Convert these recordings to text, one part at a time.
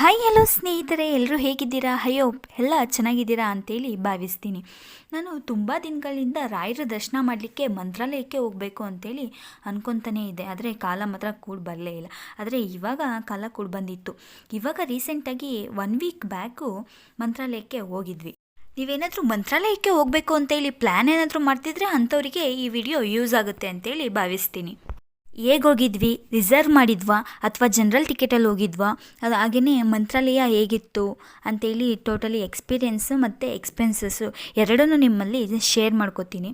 Hi hello ಸ್ನೇಹಿತರೆ ಎಲ್ಲರೂ ಹೇಗಿದ್ದೀರಾ? ಅಯ್ಯೋ ಎಲ್ಲ ಚೆನ್ನಾಗಿದ್ದೀರಾ? ಅಂತೇಳಿ ಭಾವಿಸ್ತೀನಿ. ನಾನು ತುಂಬ ದಿನಗಳಿಂದ ರಾಯರ ದರ್ಶನ ಮಾಡಲಿಕ್ಕೆ ಮಂತ್ರಾಲಯಕ್ಕೆ ಹೋಗಬೇಕು ಅಂತೇಳಿ ಅನ್ಕೊತಾನೇ ಇದೆ. ಆದರೆ ಕಾಲ ಮಾತ್ರ ಕೂಡ ಬರಲೇ ಇಲ್ಲ. ಆದರೆ ಇವಾಗ ಕಾಲ ಕೂಡ ಬಂದಿತ್ತು. ಇವಾಗ ರೀಸೆಂಟಾಗಿ ಒನ್ ವೀಕ್ ಬ್ಯಾಕು ಮಂತ್ರಾಲಯಕ್ಕೆ ಹೋಗಿದ್ವಿ. ನೀವೇನಾದರೂ ಮಂತ್ರಾಲಯಕ್ಕೆ ಹೋಗಬೇಕು ಅಂತೇಳಿ ಪ್ಲ್ಯಾನ್ ಏನಾದರೂ ಮಾಡ್ತಿದ್ರೆ ಅಂಥವರಿಗೆ ಈ ವಿಡಿಯೋ ಯೂಸ್ ಆಗುತ್ತೆ ಅಂತೇಳಿ ಭಾವಿಸ್ತೀನಿ. ಹೇಗೆ ಹೋಗಿದ್ವಿ ರಿಸರ್ವ್ ಮಾಡಿದ್ವಾ? ಅಥವಾ ಜನರಲ್ ಟಿಕೆಟಲ್ಲಿ ಹೋಗಿದ್ವಾ? ಅದು ಹಾಗೆಯೇ ಮಂತ್ರಾಲಯ ಹೇಗಿತ್ತು ಅಂತೇಳಿ ಟೋಟಲಿ ಎಕ್ಸ್ಪೀರಿಯೆನ್ಸು ಮತ್ತು ಎಕ್ಸ್ಪೆನ್ಸಸ್ಸು ಎರಡನ್ನೂ ನಿಮ್ಮಲ್ಲಿ ಶೇರ್ ಮಾಡ್ಕೋತೀನಿ.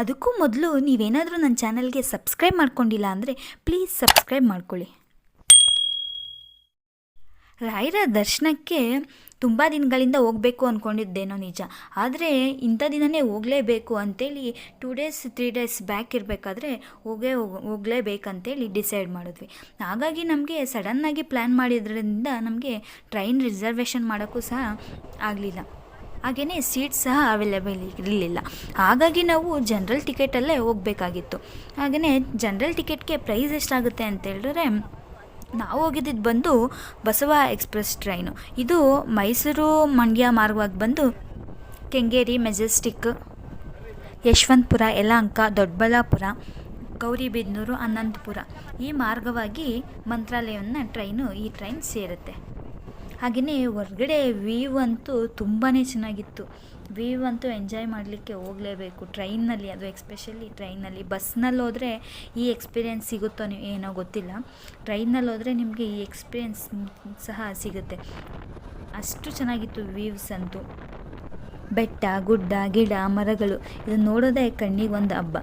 ಅದಕ್ಕೂ ಮೊದಲು ನೀವೇನಾದರೂ ನನ್ನ ಚಾನಲ್ಗೆ ಸಬ್ಸ್ಕ್ರೈಬ್ ಮಾಡ್ಕೊಂಡಿಲ್ಲ ಅಂದರೆ ಪ್ಲೀಸ್ ಸಬ್ಸ್ಕ್ರೈಬ್ ಮಾಡ್ಕೊಳ್ಳಿ. ರಾಯರ ದರ್ಶನಕ್ಕೆ ತುಂಬ ದಿನಗಳಿಂದ ಹೋಗಬೇಕು ಅಂದ್ಕೊಂಡಿದ್ದೇನೋ ನಿಜ. ಆದರೆ ಇಂಥ ದಿನವೇ ಹೋಗಲೇಬೇಕು ಅಂತೇಳಿ two days three days back ಇರಬೇಕಾದ್ರೆ ಹೋಗೇ ಹೋಗ್, ಹೋಗಲೇಬೇಕಂತೇಳಿ ಡಿಸೈಡ್ ಮಾಡಿದ್ವಿ. ಹಾಗಾಗಿ ನಮಗೆ ಸಡನ್ನಾಗಿ ಪ್ಲ್ಯಾನ್ ಮಾಡಿದ್ರಿಂದ ನಮಗೆ ಟ್ರೈನ್ ರಿಸರ್ವೇಷನ್ ಮಾಡೋಕ್ಕೂ ಸಹ ಆಗಲಿಲ್ಲ. ಹಾಗೆಯೇ ಸೀಟ್ ಸಹ ಅವೈಲೇಬಲ್ ಇರಲಿಲ್ಲ. ಹಾಗಾಗಿ ನಾವು ಜನರಲ್ ಟಿಕೆಟಲ್ಲೇ ಹೋಗಬೇಕಾಗಿತ್ತು. ಹಾಗೆಯೇ ಜನರಲ್ ಟಿಕೆಟ್ಗೆ ಪ್ರೈಸ್ ಎಷ್ಟಾಗುತ್ತೆ ಅಂತ ಹೇಳಿದ್ರೆ ನಾವು ಹೋಗಿದ್ದಿದ್ದು ಬಂದು ಬಸವ ಎಕ್ಸ್ಪ್ರೆಸ್ ಟ್ರೈನು. ಇದು ಮೈಸೂರು ಮಂಡ್ಯ ಮಾರ್ಗವಾಗಿ ಬಂದು ಕೆಂಗೇರಿ, ಮೆಜೆಸ್ಟಿಕ್, ಯಶವಂತಪುರ, ಯಲಹಂಕ, ದೊಡ್ಡಬಳ್ಳಾಪುರ, ಗೌರಿಬಿದನೂರು, ಅನಂತಪುರ ಈ ಮಾರ್ಗವಾಗಿ ಮಂತ್ರಾಲಯವನ್ನು ಟ್ರೈನು, ಈ ಟ್ರೈನ್ ಸೇರುತ್ತೆ. ಹಾಗೆಯೇ ಹೊರಗಡೆ ವೀವ್ ಅಂತೂ ತುಂಬಾ ಚೆನ್ನಾಗಿತ್ತು. ವೀವ್ ಅಂತೂ ಎಂಜಾಯ್ ಮಾಡಲಿಕ್ಕೆ ಹೋಗಲೇಬೇಕು. ಟ್ರೈನಲ್ಲಿ ಅದು ಎಕ್ಸ್ಪೆಷಲಿ ಟ್ರೈನಲ್ಲಿ ಬಸ್ನಲ್ಲಿ ಹೋದರೆ ಈ ಎಕ್ಸ್ಪೀರಿಯೆನ್ಸ್ ಸಿಗುತ್ತೋ ನೀವು ಏನೋ ಗೊತ್ತಿಲ್ಲ. ಟ್ರೈನಲ್ಲಿ ಹೋದರೆ ನಿಮಗೆ ಈ ಎಕ್ಸ್ಪೀರಿಯೆನ್ಸ್ ಸಹ ಸಿಗುತ್ತೆ. ಅಷ್ಟು ಚೆನ್ನಾಗಿತ್ತು ವೀವ್ಸ್ ಅಂತೂ. ಬೆಟ್ಟ, ಗುಡ್ಡ, ಗಿಡ, ಮರಗಳು. ಇದನ್ನು ನೋಡೋದೇ ಕಣ್ಣಿಗೆ ಒಂದು ಹಬ್ಬ.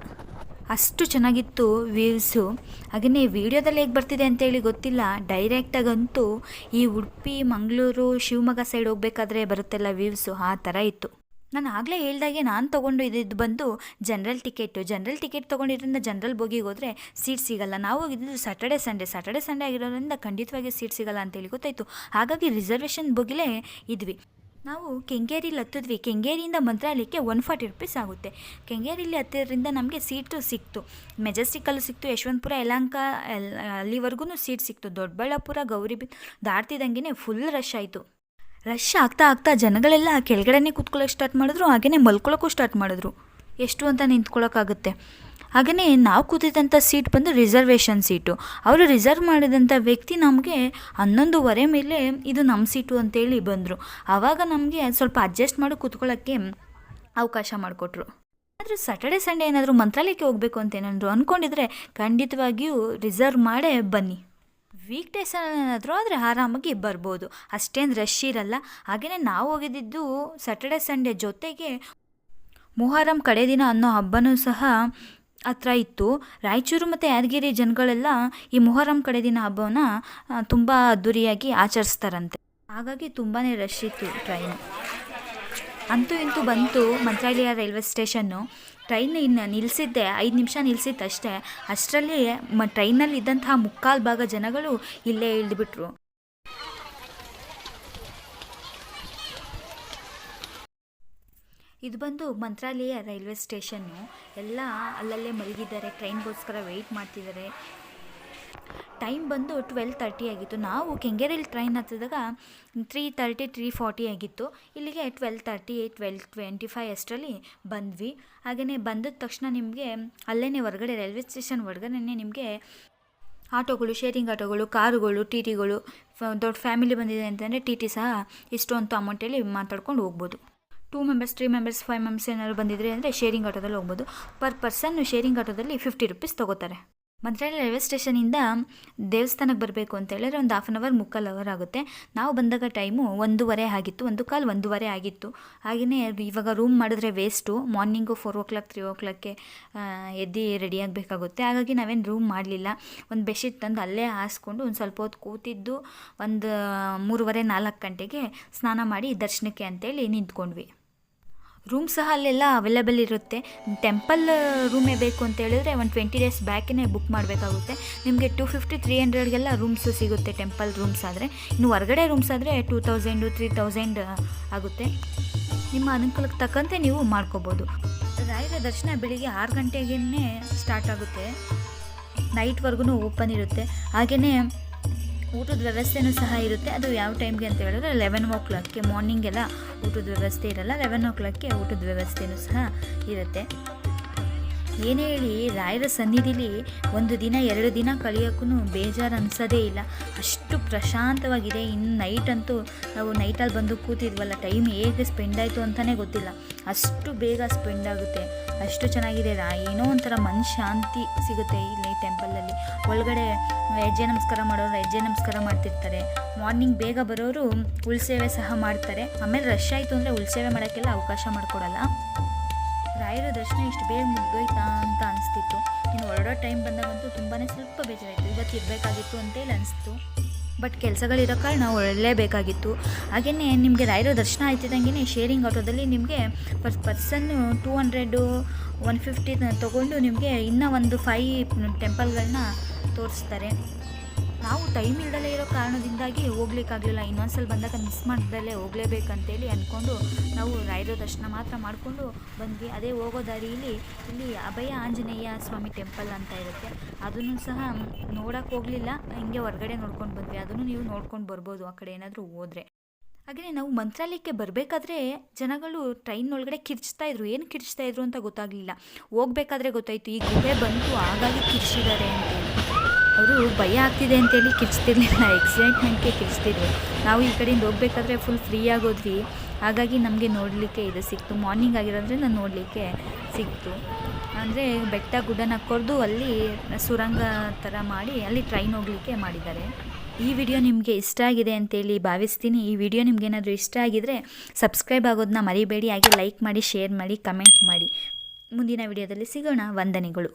ಅಷ್ಟು ಚೆನ್ನಾಗಿತ್ತು ವ್ಯೂವ್ಸು ಹಾಗೆಯೇ ವಿಡಿಯೋದಲ್ಲಿ ಹೇಗೆ ಬರ್ತಿದೆ ಅಂತೇಳಿ ಗೊತ್ತಿಲ್ಲ. ಡೈರೆಕ್ಟಾಗಂತೂ ಈ ಉಡುಪಿ, ಮಂಗಳೂರು, ಶಿವಮೊಗ್ಗ ಸೈಡ್ ಹೋಗ್ಬೇಕಾದ್ರೆ ಬರುತ್ತೆಲ್ಲ ವ್ಯೂವ್ಸು ಆ ಥರ ಇತ್ತು. ನಾನು ಆಗಲೇ ಹೇಳ್ದಾಗೆ ನಾನು ತೊಗೊಂಡು ಇದ್ದಿದ್ದು ಬಂದು ಜನರಲ್ ಟಿಕೆಟು ಜನರಲ್ ಟಿಕೆಟ್ ತೊಗೊಂಡಿದ್ರಿಂದ ಜನರಲ್ ಬೋಗಿಗೆ ಹೋದರೆ ಸೀಟ್ ಸಿಗಲ್ಲ. ನಾವು ಹೋಗಿದ್ದು ಸ್ಯಾಟರ್ಡೆ ಸಂಡೇ ಸ್ಯಾಟರ್ಡೆ ಸಂಡೇ ಆಗಿರೋದ್ರಿಂದ ಖಂಡಿತವಾಗಿ ಸೀಟ್ ಸಿಗಲ್ಲ ಅಂತೇಳಿ ಗೊತ್ತಾಯಿತು. ಹಾಗಾಗಿ ರಿಸರ್ವೇಷನ್ ಬೋಗಿಲೇ ಇದ್ವಿ. ನಾವು ಕೆಂಗೇರಿಲಿ ಹತ್ತಿದ್ವಿ. ಕೆಂಗೇರಿಯಿಂದ ಮಂತ್ರಾಲಯಕ್ಕೆ ಒನ್ ಫಾರ್ಟಿ ರುಪೀಸ್ ಆಗುತ್ತೆ. ಕೆಂಗೇರಿಲಿ ಹತ್ತಿದ್ರಿಂದ ನಮಗೆ ಸೀಟು ಸಿಕ್ತು. ಮೆಜೆಸ್ಟಿಕಲ್ಲೂ ಸಿಕ್ತು, ಯಶವಂತಪುರ, ಯಲಹಂಕ ಅಲ್ಲಿವರೆಗೂ ಸೀಟ್ ಸಿಕ್ತು. ದೊಡ್ಡಬಳ್ಳಾಪುರ ಗೌರಿಬಿ ದಾಟ್ತಿದ್ದಂಗೆ ಫುಲ್ ರಶ್ ಆಯಿತು. ರಶ್ ಆಗ್ತಾ ಆಗ್ತಾ ಜನಗಳೆಲ್ಲ ಕೆಳಗಡೆನೇ ಕೂತ್ಕೊಳ್ಳೋಕೆ ಸ್ಟಾರ್ಟ್ ಮಾಡಿದ್ರು ಹಾಗೆಯೇ ಮಲ್ಕೊಳ್ಳೋಕ್ಕೂ ಸ್ಟಾರ್ಟ್ ಮಾಡಿದ್ರು. ಎಷ್ಟು ಅಂತ ನಿಂತ್ಕೊಳ್ಳೋಕ್ಕಾಗುತ್ತೆ ಹಾಗೆಯೇ ನಾವು ಕೂತಿದ್ದಂಥ ಸೀಟ್ ಬಂದು ರಿಸರ್ವೇಷನ್ ಸೀಟು. ಅವರು ರಿಸರ್ವ್ ಮಾಡಿದಂಥ ವ್ಯಕ್ತಿ ನಮಗೆ ಹನ್ನೊಂದುವರೆ ಮೇಲೆ ಇದು ನಮ್ಮ ಸೀಟು ಅಂತೇಳಿ ಬಂದರು. ಆವಾಗ ನಮಗೆ ಸ್ವಲ್ಪ ಅಡ್ಜಸ್ಟ್ ಮಾಡಿ ಕೂತ್ಕೊಳ್ಳೋಕ್ಕೆ ಅವಕಾಶ ಮಾಡಿಕೊಟ್ರು. ಆದರೂ ಸ್ಯಾಟರ್ಡೆ ಸಂಡೇ ಏನಾದರೂ ಮಂತ್ರಾಲಯಕ್ಕೆ ಹೋಗಬೇಕು ಅಂತ ಏನಾದರೂ ಅಂದ್ಕೊಂಡಿದ್ರೆ ಖಂಡಿತವಾಗಿಯೂ ರಿಸರ್ವ್ ಮಾಡೇ ಬನ್ನಿ. ವೀಕ್ ಡೇಸ್ ಏನಾದರೂ ಆದರೆ ಆರಾಮಾಗಿ ಬರ್ಬೋದು. ಅಷ್ಟೇನು ರಶ್ ಇರಲ್ಲ. ಹಾಗೆಯೇ ನಾವು ಹೋಗಿದ್ದಿದ್ದು ಸ್ಯಾಟರ್ಡೆ ಸಂಡೇ ಜೊತೆಗೆ ಮೊಹರಂ ಕಡೆ ದಿನ ಅನ್ನೋ ಹಬ್ಬನೂ ಸಹ ಹತ್ರ ಇತ್ತು. ರಾಯಚೂರು ಮತ್ತು ಯಾದಗಿರಿ ಜನಗಳೆಲ್ಲ ಈ ಮೊಹರಂ ಕಡೆ ದಿನ ಹಬ್ಬವನ್ನು ತುಂಬ ಅದ್ಧೂರಿಯಾಗಿ ಆಚರಿಸ್ತಾರಂತೆ. ಹಾಗಾಗಿ ತುಂಬಾ ರಶ್ ಇತ್ತು ಟ್ರೈನ್ ಅಂತೂ ಇಂತೂ ಬಂತು ಮಂತ್ರಾಲಯ ರೈಲ್ವೆ ಸ್ಟೇಷನ್ನು. ಟ್ರೈನ್ ಇನ್ನು ನಿಲ್ಲಿಸಿದ್ದೆ ಐದು ನಿಮಿಷ ನಿಲ್ಲಿಸಿತ್ತು ಅಷ್ಟೇ ಅಷ್ಟರಲ್ಲಿ ಮ ಟ್ರೈನಲ್ಲಿ ಇದ್ದಂತಹ ಮುಕ್ಕಾಲು ಭಾಗ ಜನಗಳು ಇಲ್ಲೇ ಇಳಿದುಬಿಟ್ರು. ಇದು ಬಂದು ಮಂತ್ರಾಲಯ ರೈಲ್ವೆ ಸ್ಟೇಷನ್ನು ಎಲ್ಲ ಅಲ್ಲಲ್ಲೇ ಮಲಗಿದ್ದಾರೆ, ಟ್ರೈನ್ಗೋಸ್ಕರ ವೆಯ್ಟ್ ಮಾಡ್ತಿದ್ದಾರೆ. ಟೈಮ್ ಬಂದು ಟ್ವೆಲ್ ತರ್ಟಿ ಆಗಿತ್ತು. ನಾವು ಕೆಂಗೇರಿಲಿ ಟ್ರೈನ್ ಹತ್ತಿದಾಗ ತ್ರೀ ತರ್ಟಿ ತ್ರೀ ಫಾರ್ಟಿ ಆಗಿತ್ತು. ಇಲ್ಲಿಗೆ twelve thirty twelve twenty five ಅಷ್ಟರಲ್ಲಿ ಬಂದ್ವಿ. ಹಾಗೆಯೇ ಬಂದಿದ ತಕ್ಷಣ ನಿಮಗೆ ಅಲ್ಲೇ ಹೊರಗಡೆ, ರೈಲ್ವೆ ಸ್ಟೇಷನ್ ಹೊರಗಡೆ ನಿಮಗೆ ಆಟೋಗಳು ಶೇರಿಂಗ್ ಆಟೋಗಳು, ಕಾರುಗಳು ಟಿ ಟಿಗಳು ದೊಡ್ಡ ಫ್ಯಾಮಿಲಿ ಬಂದಿದೆ ಅಂತಂದರೆ ಟಿ ಟಿ ಸಹ ಇಷ್ಟೊಂದು ಅಮೌಂಟಲ್ಲಿ ಮಾತಾಡ್ಕೊಂಡು ಹೋಗ್ಬೋದು. Two members three members five members ಏನಾದ್ರು ಬಂದಿದ್ರೆ ಅಂದರೆ ಶೇರಿಂಗ್ ಆಟೋದಲ್ಲಿ ಹೋಗ್ಬೋದು. ಪರ್ ಪರ್ಸನ್ ಶೇರಿಂಗ್ ಆಟೋದಲ್ಲಿ ಫಿಫ್ಟಿ ರುಪೀಸ್ ತೊಗೋತಾರೆ. ಮಂತ್ರಾಲಯ ರೈಲ್ವೆ ಸ್ಟೇಷನಿಂದ ದೇವಸ್ಥಾನಕ್ಕೆ ಬರಬೇಕು ಅಂತ ಹೇಳಿದ್ರೆ ಒಂದು ಹಾಫ್ ಆನ್ ಅವರ್ ಮುಕ್ಕಾಲು ಅವರ್ ಆಗುತ್ತೆ. ನಾವು ಬಂದಾಗ ಟೈಮು ಒಂದೂವರೆ ಆಗಿತ್ತು, ಒಂದು ಕಾಲು ಒಂದೂವರೆ ಆಗಿತ್ತು. ಹಾಗೆಯೇ ಇವಾಗ ರೂಮ್ ಮಾಡಿದ್ರೆ waste morning four o'clock three ಓ ಕ್ಲಾಕ್ಗೆ ಎದ್ದು ರೆಡಿ ಆಗಬೇಕಾಗುತ್ತೆ. ಹಾಗಾಗಿ ನಾವೇನು ರೂಮ್ ಮಾಡಲಿಲ್ಲ. ಒಂದು ಬೆಡ್ಶೀಟ್ ತಂದು ಅಲ್ಲೇ ಹಾಸ್ಕೊಂಡು ಒಂದು ಸ್ವಲ್ಪ ಹೊತ್ತು ಕೂತಿದ್ದು, ಒಂದು, ಮೂರುವರೆ ನಾಲ್ಕು ಗಂಟೆಗೆ ಸ್ನಾನ ಮಾಡಿ ದರ್ಶನಕ್ಕೆ ಅಂತೇಳಿ ನಿಂತ್ಕೊಂಡ್ವಿ. ರೂಮ್ ಸಹ ಅಲ್ಲೆಲ್ಲ ಅವೈಲೇಬಲ್ ಇರುತ್ತೆ. ಟೆಂಪಲ್ ರೂಮೇ ಬೇಕು ಅಂತ ಹೇಳಿದ್ರೆ ಒಂದು ಟ್ವೆಂಟಿ ಡೇಸ್ ಬ್ಯಾಕೇ ಬುಕ್ ಮಾಡಬೇಕಾಗುತ್ತೆ. ನಿಮಗೆ ಟೂ ಫಿಫ್ಟಿ ತ್ರೀ ಹಂಡ್ರೆಡ್ಗೆಲ್ಲ ರೂಮ್ಸು ಸಿಗುತ್ತೆ ಟೆಂಪಲ್ ರೂಮ್ಸ್ ಆದರೆ. ಇನ್ನು ಹೊರಗಡೆ ರೂಮ್ಸ್ ಆದರೆ ಟೂ ತೌಸಂಡು ತ್ರೀ ತೌಸಂಡ್ ಆಗುತ್ತೆ. ನಿಮ್ಮ ಅನುಕೂಲಕ್ಕೆ ತಕ್ಕಂತೆ ನೀವು ಮಾಡ್ಕೋಬೋದು. ರಾಯರ ದರ್ಶನ ಬೆಳಿಗ್ಗೆ ಆರು ಗಂಟೆಗೇ ಸ್ಟಾರ್ಟ್ ಆಗುತ್ತೆ. ನೈಟ್ವರೆಗೂ ಓಪನ್ ಇರುತ್ತೆ. ಹಾಗೆಯೇ ಊಟದ ವ್ಯವಸ್ಥೆನೂ ಸಹ ಇರುತ್ತೆ. ಅದು ಯಾವ ಟೈಮ್ಗೆ ಅಂತ ಹೇಳಿದ್ರೆ ಲೆವೆನ್ ಓ ಕ್ಲಾಕ್ಗೆ ಮಾರ್ನಿಂಗೆಲ್ಲ ಊಟದ ವ್ಯವಸ್ಥೆ ಇರಲ್ಲ ಲೆವೆನ್ ಓ ಕ್ಲಾಕ್ಗೆ ಊಟದ ವ್ಯವಸ್ಥೆನೂ ಸಹ ಇರುತ್ತೆ. ಏನೇ ಹೇಳಿ, ರಾಯರ ಸನ್ನಿಧಿಲಿ ಒಂದು ದಿನ, ಎರಡು ದಿನ ಕಳಿಯೋಕ್ಕೂ ಬೇಜಾರು ಅನ್ಸೋದೇ ಇಲ್ಲ. ಅಷ್ಟು ಪ್ರಶಾಂತವಾಗಿದೆ. ಇನ್ನು ನೈಟ್ ಅಂತೂ ನಾವು ನೈಟಲ್ಲಿ ಬಂದು ಕೂತಿದ್ವಲ್ಲ ಟೈಮ್ ಹೇಗೆ ಸ್ಪೆಂಡ್ ಆಯಿತು ಅಂತಲೇ ಗೊತ್ತಿಲ್ಲ. ಅಷ್ಟು ಬೇಗ ಸ್ಪೆಂಡ್ ಆಗುತ್ತೆ. ಅಷ್ಟು ಚೆನ್ನಾಗಿದೆ. ರಾ, ಏನೋ ಒಂಥರ ಮನ್ ಶಾಂತಿ ಸಿಗುತ್ತೆ ಇಲ್ಲಿ ಟೆಂಪಲಲ್ಲಿ ಒಳಗಡೆ ಹೆಜ್ಜೆ ನಮಸ್ಕಾರ ಮಾಡೋರು ಹೆಜ್ಜೆ ನಮಸ್ಕಾರ ಮಾಡ್ತಿರ್ತಾರೆ. ಮಾರ್ನಿಂಗ್ ಬೇಗ ಬರೋರು ಉಳ್ಸೇವೆ ಸಹ ಮಾಡ್ತಾರೆ. ಆಮೇಲೆ ರಶ್ ಆಯಿತು ಅಂದರೆ ಉಳ್ಸೇವೆ ಮಾಡೋಕ್ಕೆಲ್ಲ ಅವಕಾಶ ಮಾಡಿಕೊಡಲ್ಲ. ರಾಯರ ದರ್ಶನ ಇಷ್ಟು ಬೇಗ ಮುಗ್ದೋಯ್ತಾ ಅಂತ ಅನಿಸ್ತಿತ್ತು. ಇನ್ನು ಹೊರಡೋ ಟೈಮ್ ಬಂದಾಗಂತೂ ತುಂಬಾ ಸ್ವಲ್ಪ ಬೇಜಾರಾಯಿತು. ಇವತ್ತು ಇರಬೇಕಾಗಿತ್ತು ಅಂತೇಳಿ ಅನಿಸ್ತು. ಬಟ್ ಕೆಲಸಗಳಿರೋ ಕಾರಣ ಒಳ್ಳೇಬೇಕಾಗಿತ್ತು ಹಾಗೆಯೇ ನಿಮಗೆ ರಾಯರ ದರ್ಶನ ಆಯ್ತಿದ್ದಂಗೆ ಶೇರಿಂಗ್ ಆಟೋದಲ್ಲಿ ನಿಮಗೆ per person two hundred one fifty ತೊಗೊಂಡು ನಿಮಗೆ ಇನ್ನೂ ಒಂದು ಫೈ ಟೆಂಪಲ್ಗಳನ್ನ ತೋರಿಸ್ತಾರೆ. ನಾವು ಟೈಮ್ ಇಲ್ದಲೇ ಇರೋ ಕಾರಣದಿಂದಾಗಿ ಹೋಗ್ಲಿಕ್ಕಾಗಲಿಲ್ಲ. ಇನ್ನೊಂದ್ಸಲ ಬಂದಾಗ ಮಿಸ್ ಮಾಡ್ದಲ್ಲೇ ಹೋಗ್ಲೇಬೇಕಂತೇಳಿ ಅಂದ್ಕೊಂಡು ನಾವು ರಾಯರ ದರ್ಶನ ಮಾತ್ರ ಮಾಡಿಕೊಂಡು ಬಂದ್ವಿ. ಅದೇ ಹೋಗೋ ದಾರಿಯಲ್ಲಿ ಇಲ್ಲಿ ಅಭಯ ಆಂಜನೇಯ ಸ್ವಾಮಿ ಟೆಂಪಲ್ ಅಂತ ಇರುತ್ತೆ. ಅದನ್ನು ಸಹ ನೋಡೋಕೆ ಹೋಗಲಿಲ್ಲ. ಹಿಂಗೆ ಹೊರಗಡೆ ನೋಡ್ಕೊಂಡು ಬಂದ್ವಿ. ಅದನ್ನು ನೀವು ನೋಡ್ಕೊಂಡು ಬರ್ಬೋದು ಆ ಕಡೆ ಏನಾದರೂ ಹೋದರೆ. ಹಾಗೆಯೇ ನಾವು ಮಂತ್ರಾಲಯಕ್ಕೆ ಬರಬೇಕಾದ್ರೆ ಜನಗಳು ಟ್ರೈನ್ ಒಳಗಡೆ ಕಿರ್ಚ್ತಾ ಇದ್ರು. ಏನು ಕಿರ್ಚ್ತಾ ಇದ್ರು ಅಂತ ಗೊತ್ತಾಗಲಿಲ್ಲ. ಹೋಗ್ಬೇಕಾದ್ರೆ ಗೊತ್ತಾಯಿತು, ಈ ಗುಹೆ ಬಂತು ಹಾಗಾಗಿ ಕಿರ್ಚಿದ್ದಾರೆ ಅಂತೇಳಿ ಅವರು ಭಯ ಆಗ್ತಿದೆ ಅಂತೇಳಿ ಕಿರ್ಚ್ತಿರ್ಲಿಲ್ಲ. ಎಕ್ಸೈಟ್ಮೆಂಟ್ಗೆ ಕಿರ್ಚ್ತಿದ್ರು. ನಾವು ಈ ಕಡೆಯಿಂದ ಹೋಗ್ಬೇಕಾದ್ರೆ ಫುಲ್ ಫ್ರೀ ಆಗೋದ್ವಿ. ಹಾಗಾಗಿ ನಮಗೆ ನೋಡಲಿಕ್ಕೆ ಇದು ಸಿಕ್ತು. ಮಾರ್ನಿಂಗ್ ಆಗಿರೋದ್ರಿಂದ ನೋಡಲಿಕ್ಕೆ ಸಿಕ್ತು. ಅಂದರೆ ಬೆಟ್ಟ ಗುಡ್ಡನ ಕೊರೆದು ಅಲ್ಲಿ ಸುರಂಗ ಥರ ಮಾಡಿ ಅಲ್ಲಿ ಟ್ರೈನ್ ಹೋಗಲಿಕ್ಕೆ ಮಾಡಿದ್ದಾರೆ. ಈ ವಿಡಿಯೋ ನಿಮಗೆ ಇಷ್ಟ ಆಗಿದೆ ಅಂತೇಳಿ ಭಾವಿಸ್ತೀನಿ. ಈ ವಿಡಿಯೋ ನಿಮಗೇನಾದರೂ ಇಷ್ಟ ಆಗಿದರೆ ಸಬ್ಸ್ಕ್ರೈಬ್ ಆಗೋದನ್ನ ಮರಿಬೇಡಿ. ಹಾಗೆ ಲೈಕ್ ಮಾಡಿ ಶೇರ್ ಮಾಡಿ ಕಮೆಂಟ್ ಮಾಡಿ. ಮುಂದಿನ ವಿಡಿಯೋದಲ್ಲಿ ಸಿಗೋಣ. ವಂದನೆಗಳು.